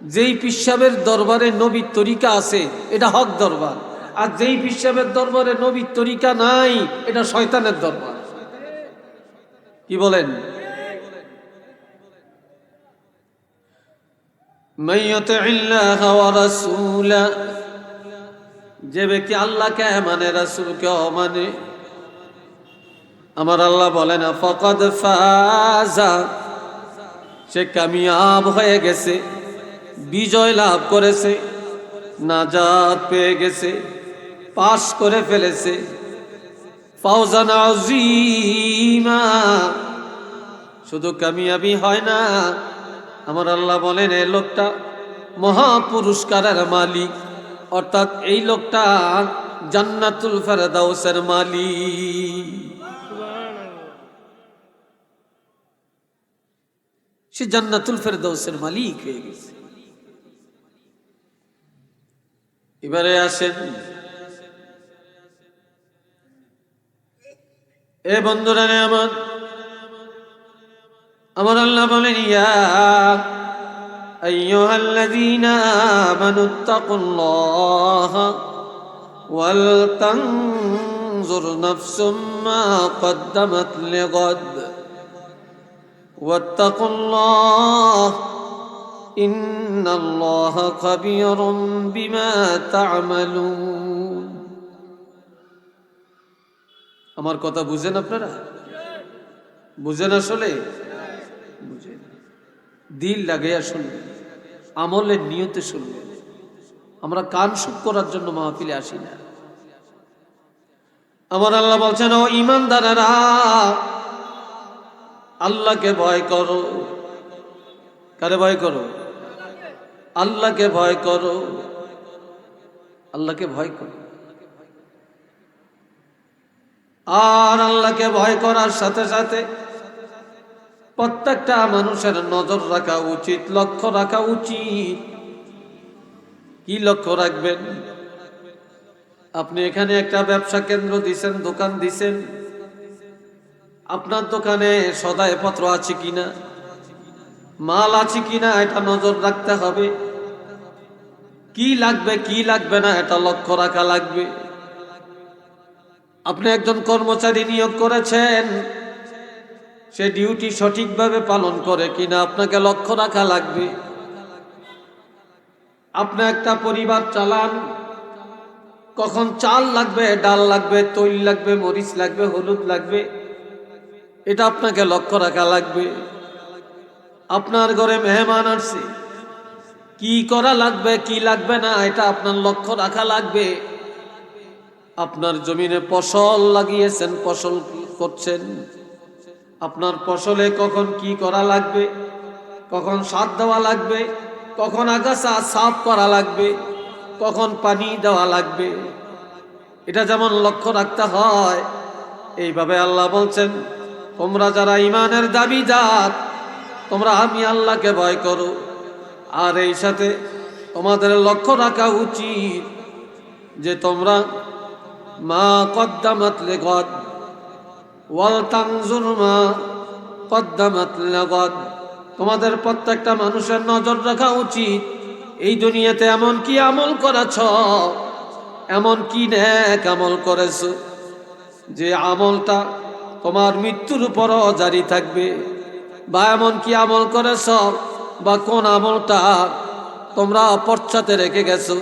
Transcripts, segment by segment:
যেই পিসাবের দরবারে নবীর তরিকা আছে, এটা হক দরবার। আর যেই পিসাবের দরবারে নবীর তরিকা নাই, এটা শয়তানের দরবার। কি বলেন? যে ব্যক্তি আল্লাহকে মানে রাসুলকে মানে আমার আল্লাহ বলে না ফকদ ফাজা সে কামিয়াব হয়ে গেছে। বিজয় লাভ করেছে, নাজাত পেয়ে গেছে, পাশ করে ফেলেছে। শুধু কামিয়াবি হয় না, আমার আল্লাহ বলেন এই লোকটা মহা পুরস্কারের মালিক। অর্থাৎ এই লোকটা জান্নাতুল ফেরদাউসের মালিক। সে জান্নাতুল ফেরদাউসের মালিক হয়ে গেছে। এবারে আসেন এ বন্ধুরা রে আমার আমার আল্লাহ বলেন ইয়া أيها الذين آمنوا اتقوا الله ولتنظر نفس ما قدمت لغد واتقوا الله إن الله خبير بما تعملون আমার কথা বুঝেন আপনারা বুঝেন আসলে বুঝেন দিল লাগাইয়া শুনবেন আমলের নিয়তে শুনবেন আমরা কান সুখ করার জন্য মাহফিলে আসি না আমার আল্লাহ বলছেন ও ইমানদারেরা আল্লাহকে ভয় করো কারে ভয় করো আল্লাহকে ভয় করো। আল্লাহকে ভয় করো। আর আল্লাহকে ভয় করার সাথে সাথে প্রত্যেকটা মানুষের নজর রাখা উচিত, লক্ষ্য রাখা উচিত। কি লক্ষ্য রাখবেন? আপনি এখানে একটা ব্যবসা কেন্দ্র দিছেন, দোকান দিছেন। আপনার দোকানে সদায় পত্র আছে কিনা? মাল আছে কিনা, এটা নজর রাখতে হবে। কি লাগবে কি লাগবে না, এটা লক্ষ্য রাখা লাগবে। আপনি একজন কর্মচারী নিয়োগ করেছেন, সে ডিউটি সঠিকভাবে পালন করে কিনা আপনাকে লক্ষ্য রাখা লাগবে। আপনি একটা পরিবার চালান, কখন চাল লাগবে, ডাল লাগবে, তৈল লাগবে, মরিচ লাগবে, হলুদ লাগবে, এটা আপনাকে লক্ষ্য রাখা লাগবে। আপনার ঘরে মেহমান আসছে কি করা লাগবে, কি লাগবে না, এটা আপনার লক্ষ্য রাখা লাগবে। আপনার জমিনে ফসল লাগিয়েছেন, ফসল করছেন। আপনার ফসলে কখন কি করা লাগবে, কখন সার দেওয়া লাগবে, কখন আগাছা সাফ করা লাগবে, কখন পানি দেওয়া লাগবে। এটা যেমন লক্ষ্য রাখতে হয়, এইভাবে আল্লাহ বলছেন, তোমরা যারা ইমানের দাবিদার, তোমরা আমি আল্লাহকে ভয় করো। আর এই সাথে তোমাদের লক্ষ্য রাখা উচিত যে তোমরা মা কদ্দামাত লেগদ ওয়াল তাংজুর মা কদ্দামাত লেগদ তোমাদের প্রত্যেকটা মানুষের নজর রাখা উচিত, এই দুনিয়াতে এমন কি আমল করেছ, এমন কি ন্যাক আমল করেছ, যে আমলটা তোমার মৃত্যুর উপরও জারি থাকবে, বা এমন কি আমল করেছ বা কোন আমলটা তোমরা পশ্চাতে রেখে গেছো,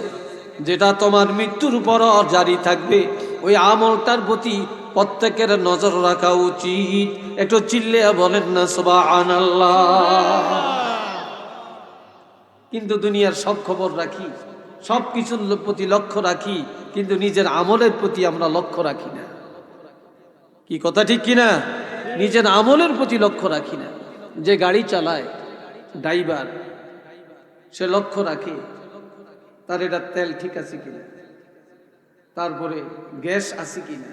যেটা তোমার মৃত্যুর উপরও জারি থাকবে, ওই আমলটার প্রতি প্রত্যেকের নজর রাখা উচিত। একটু চিল্লে বলেন না সবা কিন্তু দুনিয়ার সব খবর রাখি, সব কিছুর প্রতি লক্ষ্য রাখি, কিন্তু নিজের আমলের প্রতি আমরা লক্ষ্য রাখি না। কি কথা ঠিক কিনা? নিজের আমলের প্রতি লক্ষ্য রাখি না। যে গাড়ি চালায় ড্রাইভার সে লক্ষ্য রাখে, তার এটা তেল ঠিক আছে কিনা? তারপরে গ্যাস আছে কিনা?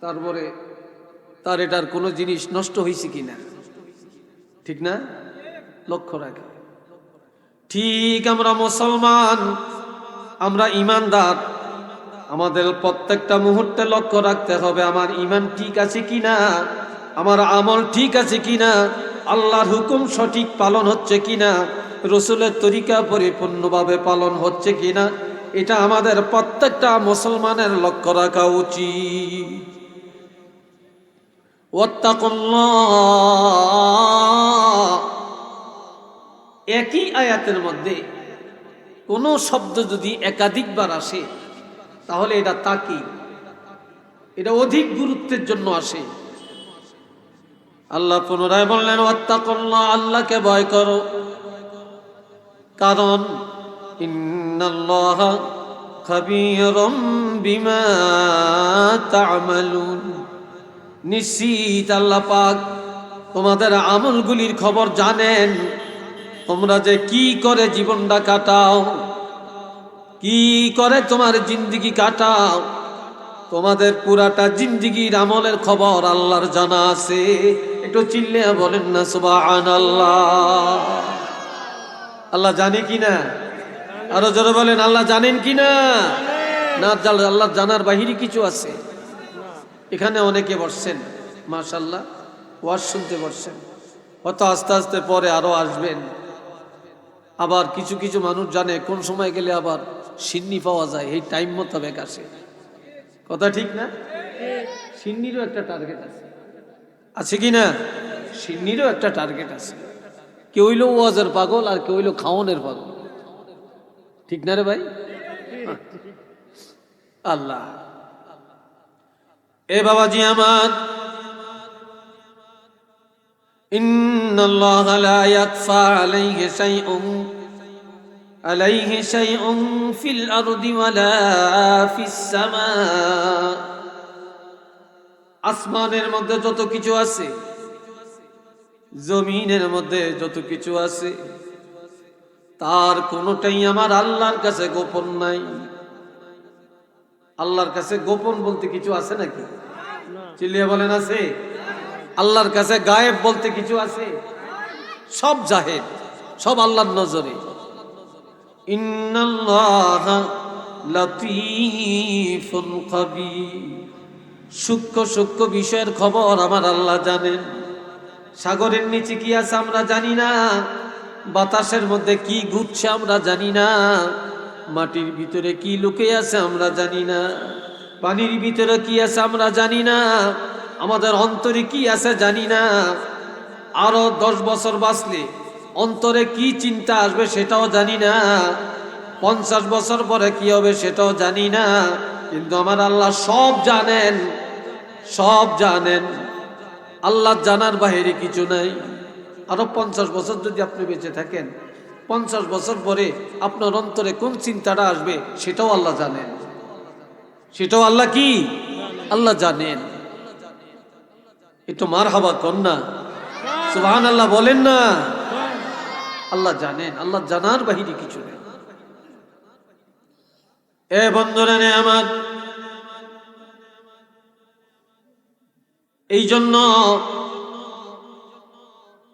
তারপরে তার এটার কোনো জিনিস নষ্ট হয়েছে কিনা? ঠিক না? লক্ষ্য রাখে। ঠিক আমরা মুসলমান, আমরা ইমানদার, আমাদের প্রত্যেকটা মুহূর্তে লক্ষ্য রাখতে হবে, আমার ইমান ঠিক আছে কিনা? আমার আমল ঠিক আছে কিনা? আল্লাহর হুকুম সঠিক পালন হচ্ছে কিনা, রসুলের তরিকা পরিপূর্ণভাবে পালন হচ্ছে কিনা, এটা আমাদের প্রত্যেকটা মুসলমানের লক্ষ্য রাখা উচিত। একই আয়াতের মধ্যে কোনো শব্দ যদি একাধিকবার আসে, তাহলে এটা তাকি এটা অধিক গুরুত্বের জন্য আসে। আল্লাহ পুনরায় বললেন, ওয়াত্তাকুল্লাহ, আল্লাহকে ভয় করো। কারণ নিশ্চিত আল্লাহ পাক তোমাদের আমলগুলির খবর জানেন। তোমরা যে কি করে জীবনটা কাটাও, কি করে তোমার জিন্দিগি কাটাও তোমাদের পুরাটা জিন্দিগির আমলের খবর আল্লাহর জানা আছে। একটু চিল্লে বলেন না সুবাহান আল্লাহ আল্লাহ জানে কি না আরও জোরে বলেন, আল্লাহ জানেন কি না না আল্লাহ জানার বাহিরে কিছু আছে। এখানে অনেকে বসছেন মাশাল্লাহ ওয়াজ শুনতে বসছেন। হয়তো আস্তে আস্তে পরে আরও আসবেন। আবার কিছু কিছু মানুষ জানে, কোন সময় গেলে আবার সিন্নি পাওয়া যায়, এই টাইম মোতাবেক আসে। কথা ঠিক না? সিন্নিরও একটা টার্গেট আছে। আছে কি না? সিন্নিরও একটা টার্গেট আছে। কেউ হইল ওয়াজের পাগল আর কেউ হইল খাওয়ানের পাগল? ঠিক না রে ভাই? আল্লাহ। এ বাবাজি আমার। ইন্নাল্লাহ লা ইয়াকফা আলাইহি শাইউন। عليه شيء في الأرض ولا في السماء আসমানের মধ্যে যত কিছু আছে জমিনের মধ্যে যত কিছু আছে তার কোনোটাই আমার আল্লাহর কাছে গোপন নাই আল্লাহর কাছে গোপন বলতে কিছু আছে নাকি চিল্লিয়া বলেন আছে আল্লাহর কাছে গায়েব বলতে কিছু আছে সব জাহেদ সব আল্লাহর নজরে ইন্নাল্লাহ লাতীফুল খাবীর। সূক্ষ্ম সূক্ষ্ম বিষয়ের খবর আমার আল্লাহ জানেন। সাগরের নিচে কি আছে আমরা জানি না। বাতাসের মধ্যে কি ঘুরছে আমরা জানি না। মাটির ভিতরে কি লুকে আছে আমরা জানি না। পানির ভিতরে কি আছে আমরা জানি না। আমাদের অন্তরে কি আছে জানি না। আরও দশ বছর বাঁচলে অন্তরে কি চিন্তা আসবে সেটাও জানি না। পঞ্চাশ বছর পরে কি হবে সেটাও জানি না। কিন্তু আমার আল্লাহ সব জানেন সব জানেন। আল্লাহ জানার বাহিরে কিছু নাই। আরও পঞ্চাশ বছর যদি আপনি বেঁচে থাকেন, পঞ্চাশ বছর পরে আপনার অন্তরে কোন চিন্তাটা আসবে সেটাও আল্লাহ জানেন। সেটাও আল্লাহ কি? আল্লাহ জানেন। একটু মার হাবা কর না। আল্লাহ বলেন না। আল্লাহ জানেন আল্লাহ জানার বাহিরে কিছু নেই। এ বন্ধুরা নে আমার। এই জন্য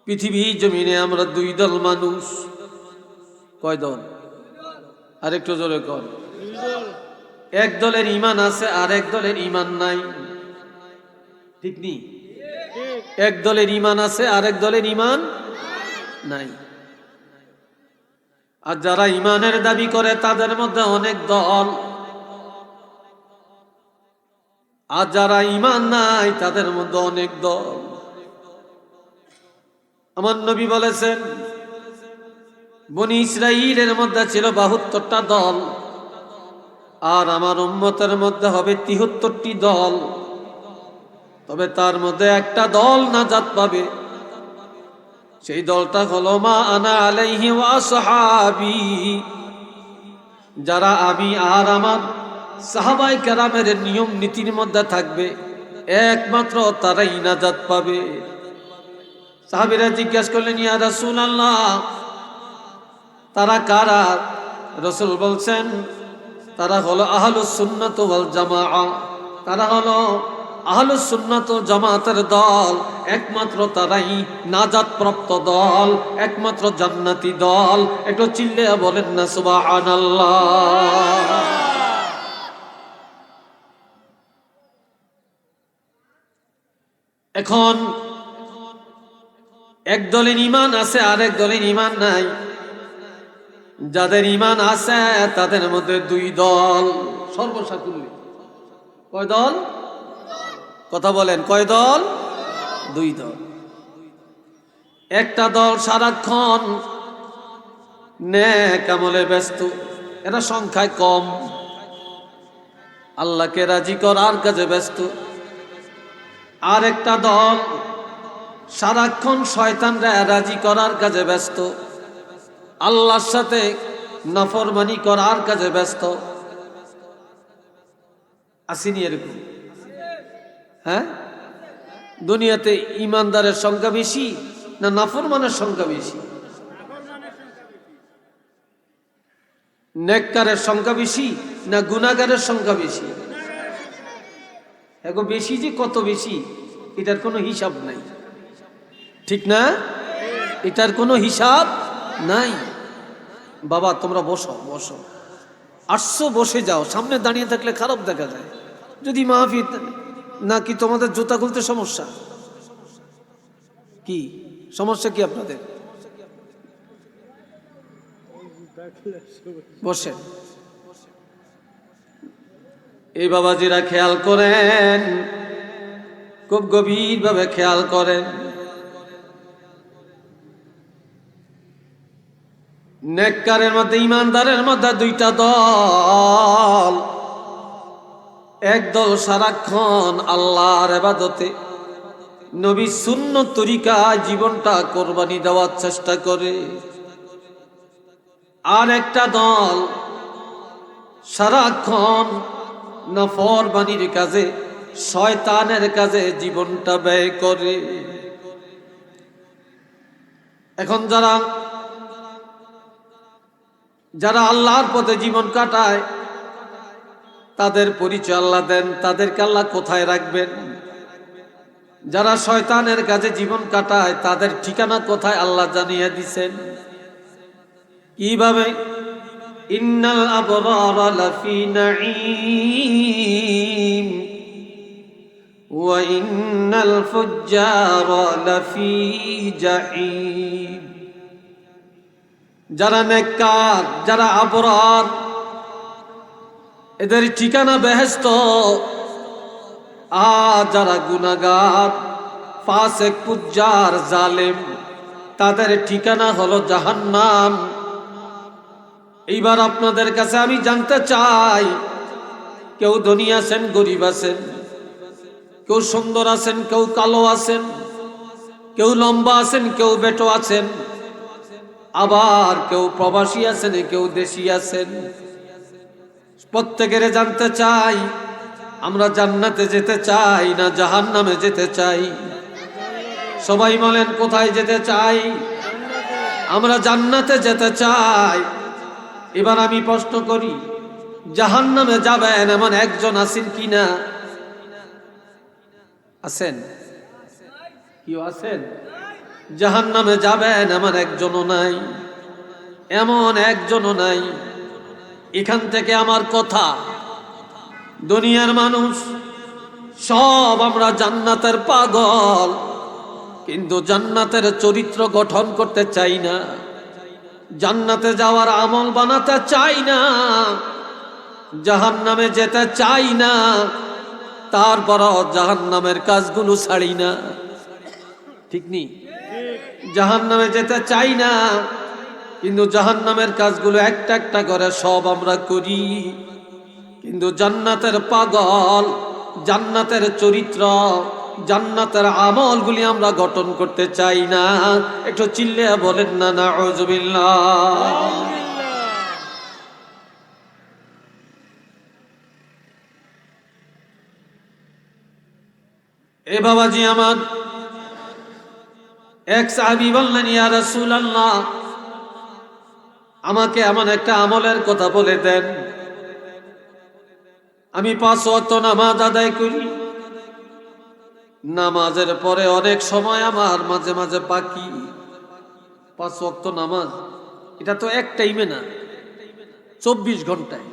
পৃথিবী জমিনে আমরা দুই দল মানুষ। কয় দল? আরেকটু জোরে কর। এক দলের ইমান আছে আর এক দলের ইমান নাই। ঠিক নি? এক দলের ইমান আছে আর এক দলের ইমান নাই। আর যারা ইমানের দাবি করে, তাদের মধ্যে অনেক দল। আর যারা ইমান নাই, তাদের মধ্যে অনেক দল। আমার নবী বলেছেন, বনি ইসরাইলের মধ্যে ছিল বাহাত্তরটা দল, আর আমার উম্মতের মধ্যে হবে তিহত্তরটি দল। তবে তার মধ্যে একটা দল না নাজাত পাবে। সেই দলটা হলো মা আনা আলাইহি ওয়া সাহাবি যারা আমি আর আমার সাহাবাই কেরামের নিয়ম নীতির মধ্যে থাকবে, একমাত্র তারাই নাজাত পাবে। সাহাবিরা জিজ্ঞাসা করলেন, ইয়া রাসূল আল্লাহ তারা কারা? রসুল বলছেন, তারা হলো আহলুস সুন্নাত ওয়াল জামাআ, তারা হলো আহলুস সুন্নাত জামাতের দল একমাত্র তারাই নাজাত প্রাপ্ত দল, একমাত্র জান্নাতি দল। একটু চিল্লে বলেন না, সুবহানাল্লাহ। এখন এক দলের ইমান আছে আর এক দলের ইমান নাই। যাদের ইমান আছে, তাদের মধ্যে দুই দল সর্বসাকুল্য কয় দল? কথা বলেন, কয় দল? দুই দল। একটা দল সারাক্ষণ ন্যাক আমলে ব্যস্ত, এরা সংখ্যায় কম। আল্লাহকে রাজি করার কাজে ব্যস্ত। আর একটা দল সারাক্ষণ শয়তানরা রাজি করার কাজে ব্যস্ত। আল্লাহর সাথে নফরমানি করার কাজে ব্যস্ত। আসিনি এরকম। হ্যাঁ? দুনিয়াতে ইমানদারের সংখ্যা বেশি না নাফরমানের সংখ্যা বেশি? নেককারের সংখ্যা বেশি না গুনাগারের সংখ্যা বেশি? এখন বেশি যে কত বেশি, এটার কোনো হিসাব নাই। ঠিক না? এটার কোনো হিসাব নাই। বাবা, তোমরা বসো বসো। আসছো বসে যাও, সামনে দাঁড়িয়ে থাকলে খারাপ দেখা যায়। যদি মাহফিল নাকি তোমাদের জুতা খুলতে সমস্যা? কি? সমস্যা কি আপনাদের? বসেন। এই বাবাজিরা খেয়াল করেন, খুব গভীরভাবে খেয়াল করেন। নেককারের মধ্যে, ইমানদারের মধ্যে দুইটা দল। একদল সারাক্ষণ আল্লাহর এবাদতে। নবী শূন্য তরিকা জীবনটা কোরবানি দেওয়ার চেষ্টা করে। আর একটা দল সারাক্ষণ নফর বাণীর কাজে, শয়তানের কাজে জীবনটা ব্যয় করে। এখন যারা যারা আল্লাহর পথে জীবন কাটায় তাদের পরিচয় আল্লাহ দেন, তাদেরকে আল্লাহ কোথায় রাখবেন? যারা শয়তানের কাছে জীবন কাটায়, তাদের ঠিকানা কোথায় আল্লাহ জানিয়ে দিছেন? কীভাবে? ইন্নাল আবরার লাফি যারা নেককার, যারা আবরার এদের ঠিকানা বেহেস্ত আর যারা গুনাগার ফাসেক, পুজ্জার, জালেম, তাদের ঠিকানা হলো জাহান্নাম। এইবার আপনাদের কাছে আমি জানতে চাই, কেউ ধনী আছেন, গরিব আছেন, কেউ সুন্দর আছেন, কেউ কালো আছেন, কেউ লম্বা আছেন, কেউ বেটো আছেন, আবার কেউ প্রবাসী আছেন, কেউ দেশি আছেন। প্রত্যেকের জানতে চাই, আমরা জান্নাতে যেতে চাই না জাহান নামে যেতে চাই? সবাই বলেন, কোথায় যেতে চাই? আমরা জান্নাতে যেতে চাই। এবার আমি প্রশ্ন করি জাহান নামে যাবেন এমন একজন আছেন কি না আছেন? কেউ আছেন? জাহান নামে যাবেন এমন একজনও নাই, এমন একজনও নাই। এখান থেকে আমার কথা। দুনিয়ার মানুষ, সব আমরা জান্নাতের পাগল। কিন্তু জান্নাতের চরিত্র গঠন করতে চাই না। জান্নাতে যাওয়ার আমল বানাতে চাই না। জাহান নামে যেতে চাই না। তারপরও জাহান নামের কাজগুলো ছাড়ি না। ঠিক নেই জাহান নামে যেতে চাই না। কিন্তু জাহান নামের কাজগুলো একটা একটা করে সব আমরা করি। কিন্তু জান্নাতের পাগল, জান্নাতের চরিত্র, জান্নাতের আমলগুলি আমরা গঠন করতে চাই না। একটু চিল্লে বলেন না না এ বাবাজি আমার, এক সাহাবি বললেন, ইয়া রাসূলুল্লাহ আমাকে এমন একটা আমলের কথা বলে দেন। আমি পাঁচ ওয়াক্ত নামাজ আদায় করি। নামাজের পরে অনেক সময় আমার মাঝে মাঝে বাকি। পাঁচ ওয়াক্ত নামাজ, এটা তো এক টাইমে না, চব্বিশ ঘন্টায়।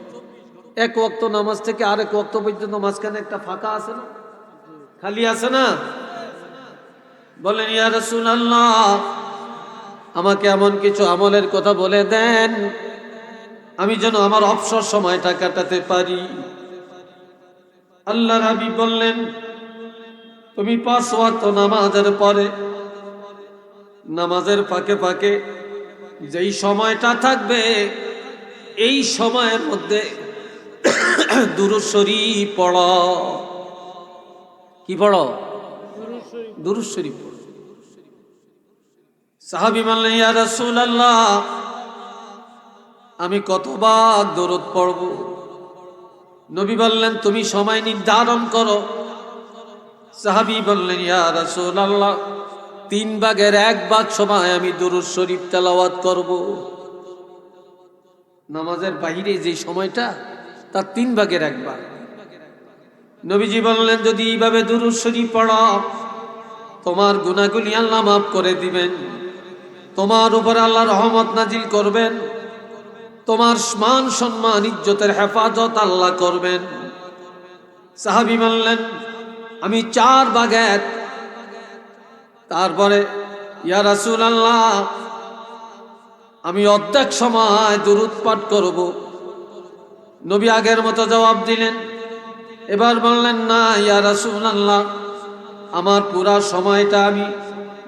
এক ওয়াক্ত নামাজ থেকে আরেক ওয়াক্ত পর্যন্ত মাঝখানে একটা ফাঁকা আছে না? খালি আছে না? বলেন, ইয়া রাসূলুল্লাহ আমাকে এমন কিছু আমলের কথা বলে দেন আমি যেন আমার অবসর সময়টা কাটাতে পারি। আল্লাহ রাবি বললেন তুমি পাঁচ ওয়াক্ত নামাজের পরে নামাজের ফাঁকে ফাঁকে যেই সময়টা থাকবে এই সময়ের মধ্যে দুরুশ্বরী পড়। কি পড়? দুরুশ্বরী পড়। সাহাবি মানলেন ইয়া রাসূলুল্লাহ, আমি কতবার দরদ পড়ব? নবী বললেন, তুমি সময় নির্ধারণ করো। সাহাবি বললেন, ইয়া রাসূলুল্লাহ, তিন ভাগের এক ভাগ সময় আমি দুরুদ শরীফ তেলাওয়াত করব। নামাজের বাহিরে যে সময়টা, তার তিন ভাগের এক ভাগ। নবীজি বললেন, যদি এইভাবে দুরুদ শরীফ পড়ো তোমার গুনাহগুলি আল্লাহ মাফ করে দিবেন। তোমার উপর আল্লাহ রহমত নাজিল করবেন। তোমার মান সম্মান, ইজ্জতের হেফাজত আল্লাহ করবেন। সাহাবি মানলেন, আমি চার বাগের তারপরে, ইয়া রাসূল আল্লাহ আমি অর্ধেক সময় দুরুদ পাঠ করব। নবী আগের মতো জবাব দিলেন। এবার বললেন, না, ইয়া রাসূল আল্লাহ আমার পুরা সময়টা আমি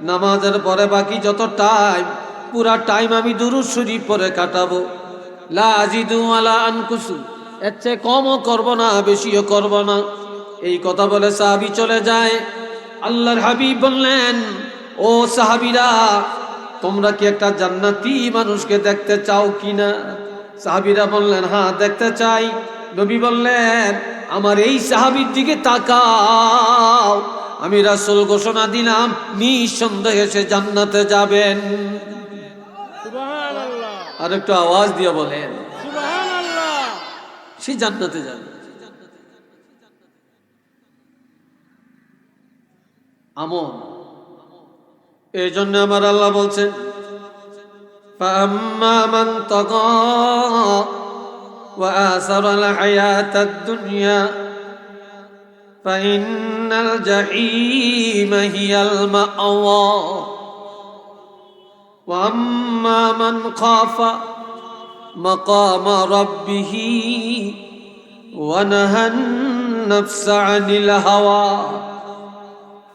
নামাজের পরে বাকি যত টাইম পুরা টাইম আমি দুরুদ শরীফ পরে কাটাবো। লা আজিদু আলা আনকুসু, এর চেয়ে কমও করব না, বেশিও করব না। এই কথা বলে সাহাবি চলে যায়। আল্লাহর হাবিব বললেন, ও সাহাবিরা, তোমরা কি একটা জান্নাতি মানুষকে দেখতে চাও কিনা? সাহাবিরা বললেন হ্যাঁ দেখতে চাই। নবী বললেন, আমার এই সাহাবির দিকে তাকাও। আমি রাসূল ঘোষণা দিলাম নিঃসন্দেহে সে জান্নাতে যাবেন সুবহানাল্লাহ আর একটু আওয়াজ দিয়ে বলেন সুবহানাল্লাহ সে জান্নাতে যাবে আমন এই জন্য আমার আল্লাহ বলছেন فأما من طغى وآثر الحياة الدنيا فإن الجحيم هي المأوى وأما من خاف مقام ربه ونهى النفس عن الهوى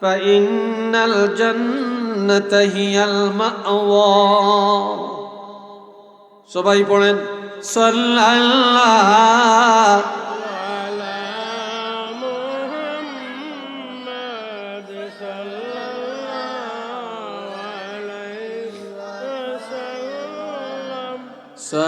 فإن الجنة هي المأوى সবাই পড়েন সাল্লাল্লাহ সবাই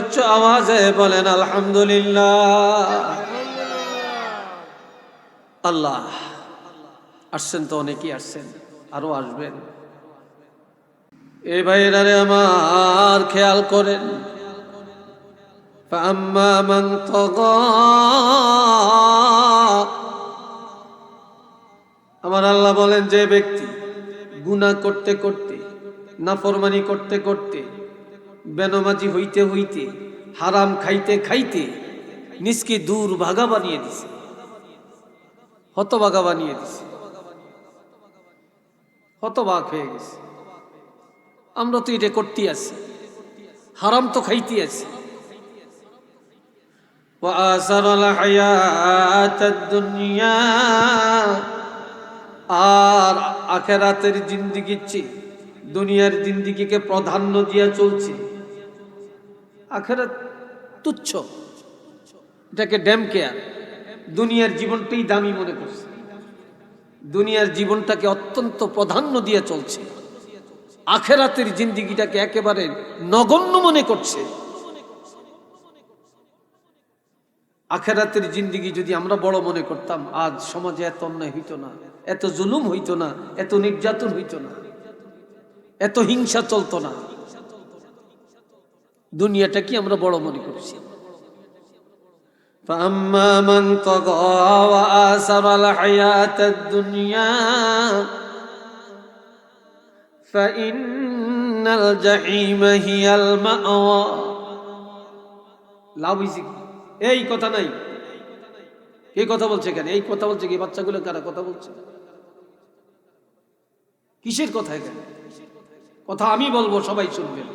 উচ্চ আওয়াজে বলেন, আলহামদুলিল্লাহ। আল্লাহ, আসছেন তো অনেকেই আসছেন, আরও আসবেন। এই ভাইয়েরারে আমার খেয়াল করেন। فأما من طغى আমার আল্লাহ বলেন যে ব্যক্তি গুনাহ করতে করতে নাফরমানি করতে করতে বেনমাজি হইতে হইতে হারাম খাইতে খাইতে নিজকে দূর ভাগা বানিয়ে দিছে হতবাগা বানিয়ে দিছে হতবাক হয়ে গেছে আমরা তো এটা করতে আছি হারাম তো খাইতে আছি وآثر الحياة الدنيا আর আখেরাতের জিন্দিগির চেয়ে দুনিয়ার জিন্দিগিকে প্রাধান্য দিয়া চলছে আখেরাত তুচ্ছ এটাকে ড্যাম কেয়ার দুনিয়ার জীবনটাই দামি মনে করছে দুনিয়ার জীবনটাকে অত্যন্ত প্রাধান্য দিয়ে চলছে আখেরাতের জিন্দিগিটাকে একেবারে নগণ্য মনে করছে আখেরাতের জিন্দিগি যদি আমরা বড় মনে করতাম আজ সমাজে এত অন্যায় হইতো না এত জুলুম হইতো না এত নির্যাতন হইতো না এত হিংসা চলতো না দুনিয়াটা কি আমরা বড় মনে করছি فأما من طغى وآثر الحياة الدنيا فإن الجحيم هي المأوى লাভ হয়েছে কি? এই কথা নাই। কে কথা বলছে কেন এই কথা বলছে কি? বাচ্চাগুলো কারা কথা বলছে? কিসের কথা এখানে? কথা আমি বলব, সবাই শুনবেন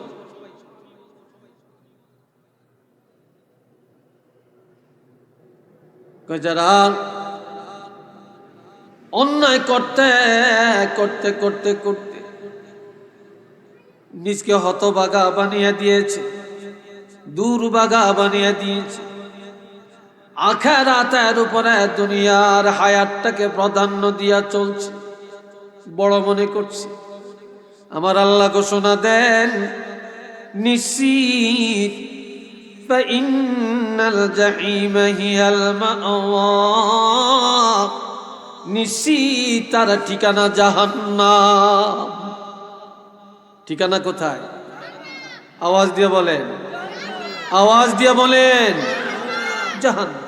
যারা অন্যায় করতে করতে করতে করতে নিজকে হতবাগা বানিয়ে দিয়েছে দুর্বাগা বানিয়ে দিয়েছে আখেরাতের উপরে দুনিয়ার হায়াতটাকে প্রাধান্য দিয়া চলছে। বড় মনে করছি। আমার আল্লাহ ঘোষণা দেন, নিশ্চিত নিশ্চিত তারা ঠিকানা জাহান্না ঠিকানা কোথায়? আওয়াজ দিয়ে বলেন। আওয়াজ দিয়ে বলেন জাহান্না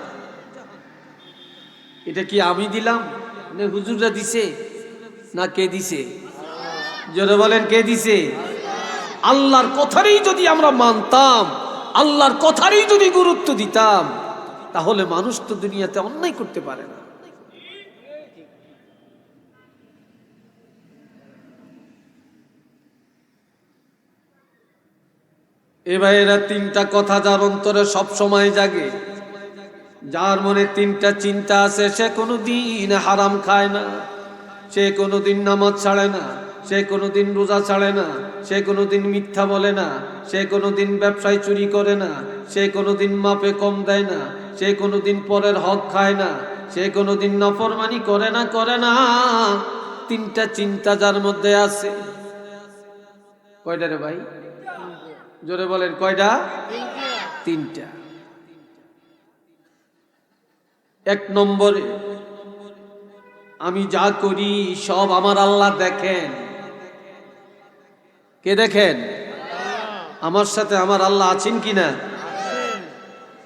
এটা কি আমি দিলাম? হুজুররা দিছে? না কে দিছে? জোরে বলেন, কে দিছে? আল্লাহর কথারই যদি আমরা মানতাম, আল্লাহর কথারই যদি গুরুত্ব দিতাম, তাহলে মানুষ তো দুনিয়াতে অন্যায় করতে পারে না। এ ভাইয়েরা, তিনটা কথা যার অন্তরে সব সময় জাগে। যার মনে তিনটা চিন্তা আছে, সে কোনো দিন হারাম খায় না। সে কোনো দিন নামাজ ছাড়ে না, সে কোনো দিন রোজা ছাড়ে না, সে কোনো দিন মিথ্যা বলে না, সে কোনো দিন ব্যবসায় চুরি করে না, সে কোনো দিন মাপে কম দেয় না, সে কোনো দিন পরের হক খায় না, সে কোনো দিন নফরমানি করে না করে না। তিনটা চিন্তা যার মধ্যে আছে। কয়টা রে ভাই? জোরে বলেন, কয়টা? তিনটা। এক নম্বরে, আমি যা করি সব আমার আল্লাহ দেখেন। কে দেখেন? আমার সাথে আমার আল্লাহ আছেন কি না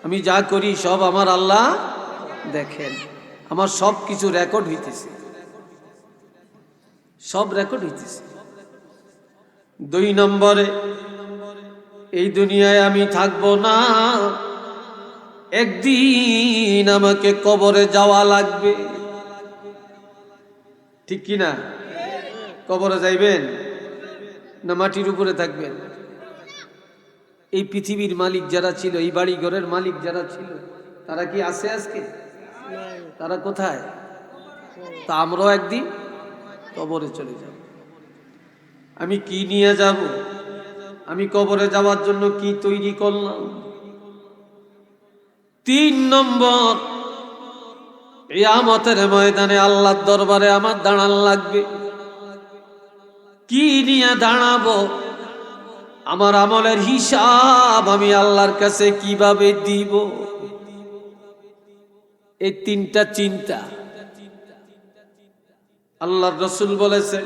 আমি যা করি সব আমার আল্লাহ দেখেন। আমার সব কিছু রেকর্ড হইতেছে। সব রেকর্ড হইতেছে। দুই নম্বরে, এই দুনিয়ায় আমি থাকব না। একদিন আমাকে কবরে যাওয়া লাগবে। ঠিক কি না কবরে যাইবেন না মাটির উপরে থাকবেন? এই পৃথিবীর মালিক যারা ছিল, এই বাড়ি ঘরের মালিক যারা ছিল, তারা কি আছে আজকে? তারা কোথায়? তা আমরাও একদিন কবরে চলে যাব। আমি কি নিয়ে যাব? আমি কবরে যাওয়ার জন্য কি তৈরি করলাম? তিন নম্বর ইয়ামতের ময়দানে আল্লাহর দরবারে আমার দাঁড়ান লাগবে। কি নিয়ে দাঁড়াবো? আমার আমলের হিসাব আমি আল্লাহর কাছে কীভাবে দিব? এই তিনটা চিন্তা। আল্লাহর রসুল বলেছেন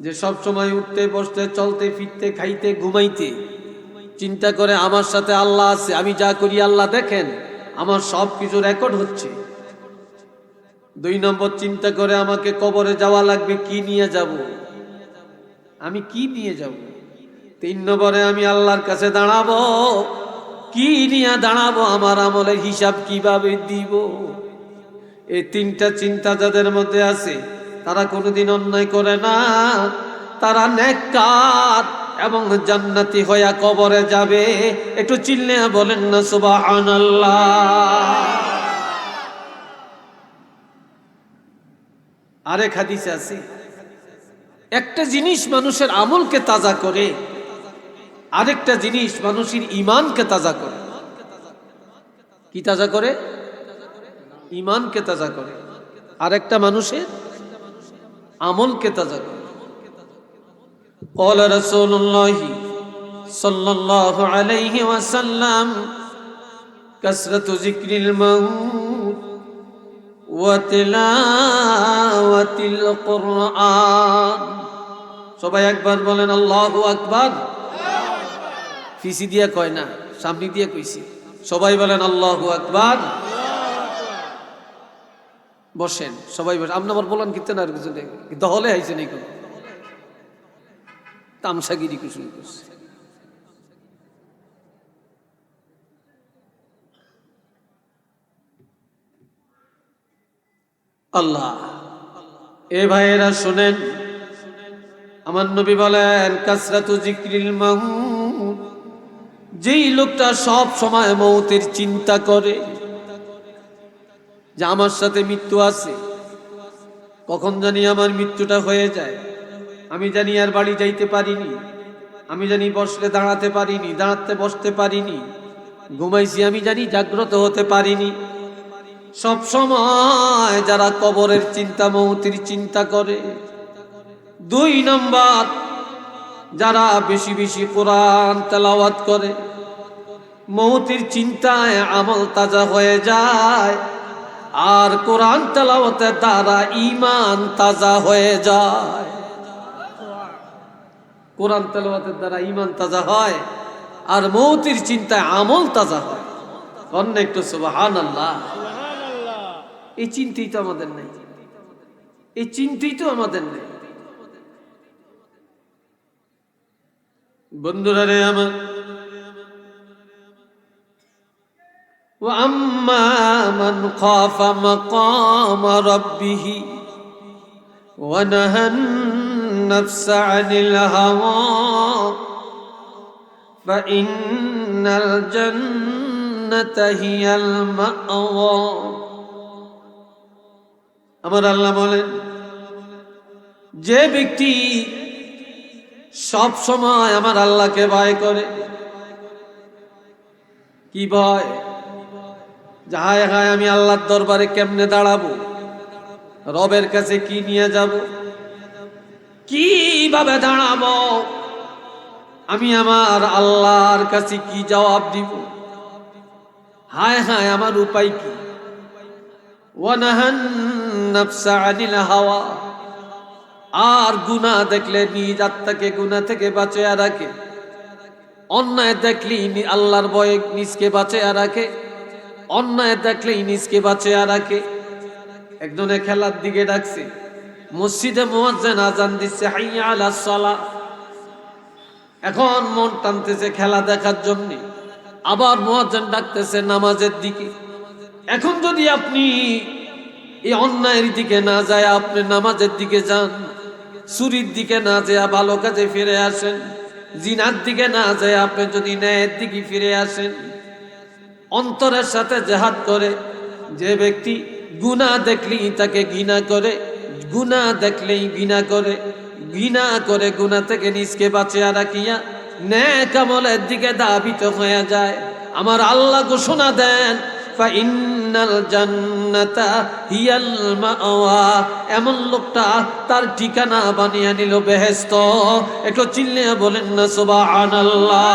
যে সব সময় উঠতে, বসতে, চলতে, ফিরতে, খাইতে, ঘুমাইতে চিন্তা করে আমার সাথে আল্লাহ আছে, আমি যা করি আল্লাহ দেখেন, আমার সব কিছু রেকর্ড হচ্ছে। দুই নম্বর, চিন্তা করে আমাকে কবরে যাওয়া লাগবে, কি নিয়ে যাব? আমি কি নিয়ে যাব? তিন নম্বরে, আমি আল্লাহর কাছে দাঁড়াবো, কি নিয়ে দাঁড়াবো, আমার আমলের হিসাব কীভাবে দিব? এই তিনটা চিন্তা যাদের মধ্যে আছে, তারা কোনোদিন অন্যায় করে না, তারা নেককার। এবং জান্নাতি হইয়া কবরে যাবে। একটু চিল্লে বলেন না, সুবহানাল্লাহ। আরেক হাদিসে আছে। একটা জিনিস মানুষের আমলকে তাজা করে, আরেকটা জিনিস মানুষের ইমানকে তাজা করে। কি তাজা করে? ইমানকে তাজা করে। আরেকটা মানুষের আমলকে তাজা করে। قال رسول الله صلى الله عليه وسلم كثرة ذكر الموت وتلاوة القرآن সবাই একবার বলেন আল্লাহ আকবার ফিসি দিয়ে কয় না সামনে দিয়ে কইছি সবাই বলেন আল্লাহ আকবার বসেন সবাই বসেন আপনি আবার বলেন কিন্তু না আর কিছু নেই দহলে আইছে নেই কোনো তামসাগিরি কুসুম করছে। আল্লাহ, এ ভাইয়েরা শোনেন, আমার নবী বলেন, কাসরাতু জিক্রিল মাউত, যেই লোকটা সব সময় মৌতের চিন্তা করে, যে আমার সাথে মৃত্যু আছে, কখন জানি আমার মৃত্যুটা হয়ে যায়। আমি জানি আর বাড়ি যাইতে পারিনি। আমি জানি বসলে দাঁড়াতে পারিনি, দাঁড়াতে বসতে পারিনি। ঘুমাইছি আমি জানি জাগ্রত হতে পারিনি। সব সময় যারা কবরের চিন্তা মৌতির চিন্তা করে, দুই নম্বর, যারা বেশি বেশি কোরআন তেলাওয়াত করে, মৌতির চিন্তায় আমল তাজা হয়ে যায়, আর কোরআন তেলাওয়াতের দ্বারা ইমান তাজা হয়ে যায়। কোরআন তেলাওয়াতের দ্বারা ইমান তাজা হয় আর মৌতির চিন্তায় আমল তাজা হয় অন্য একটু সুবাহান আল্লাহ সুবহানাল্লাহ এই চিন্তাই তো আমাদের নেই এই চিন্তাই তো আমাদের নেই বন্ধুরা রে আমার وأما من خاف مقام ربه ونهى النفس عن الهوى فإن الجنة هي المأوى আমার আল্লাহ বলেন যে ব্যক্তি সব সময় আমার আল্লাহকে ভয় করে কি ভয় যাহায় হায় আমি আল্লাহর দরবারে কেমনে দাঁড়াবো রবের কাছে কি নিয়ে যাব কীভাবে দাঁড়াবো? আমি আমার আল্লাহর কাছে কি জবাব দিব? হায় হায়, আমার উপায় কি? হাওয়া। আর গুনাহ দেখলে নিজ আত্মাকে গুনাহ থেকে বাঁচিয়ে রাখে। অন্যায় দেখলে আল্লাহর বয়ে নিজকে বাঁচিয়ে রাখে। অন্যায় দেখলে নিজকে বাঁচিয়ে রাখে। একজনে খেলার দিকে ডাকছে। মসজিদে মোয়াজ্জেন আজান দিচ্ছে হাইয়া আলা সালা। এখন মন টানতেছে খেলা দেখার জন্য। আবার মোয়াজ্জেন ডাকতেছে নামাজের দিকে। এখন যদি আপনি এই অন্যায়ের দিকে না যায়, আপনি নামাজের দিকে যান, চুরির দিকে না যায়, ভালো কাজে ফিরে আসেন, জিনার দিকে না যায়, আপনি যদি ন্যায়ের দিকে ফিরে আসেন, অন্তরের সাথে জেহাদ করে, যে ব্যক্তি গুনাহ দেখলেই তাকে ঘৃণা করে গুনাহ দেখলেই ঘৃণা করে ঘৃণা করে গুনাহ থেকে নিজকে বাঁচিয়া রাখিয়া ন্যায় কামলের দিকে দাবিত হয়ে যায়। আমার আল্লাহ ঘোষণা দেন এমন লোকটা তার ঠিকানা বানিয়ে নিল বেহেস্ত একটু চিল্লিয়ে বলেন না, সুবহানাল্লাহ।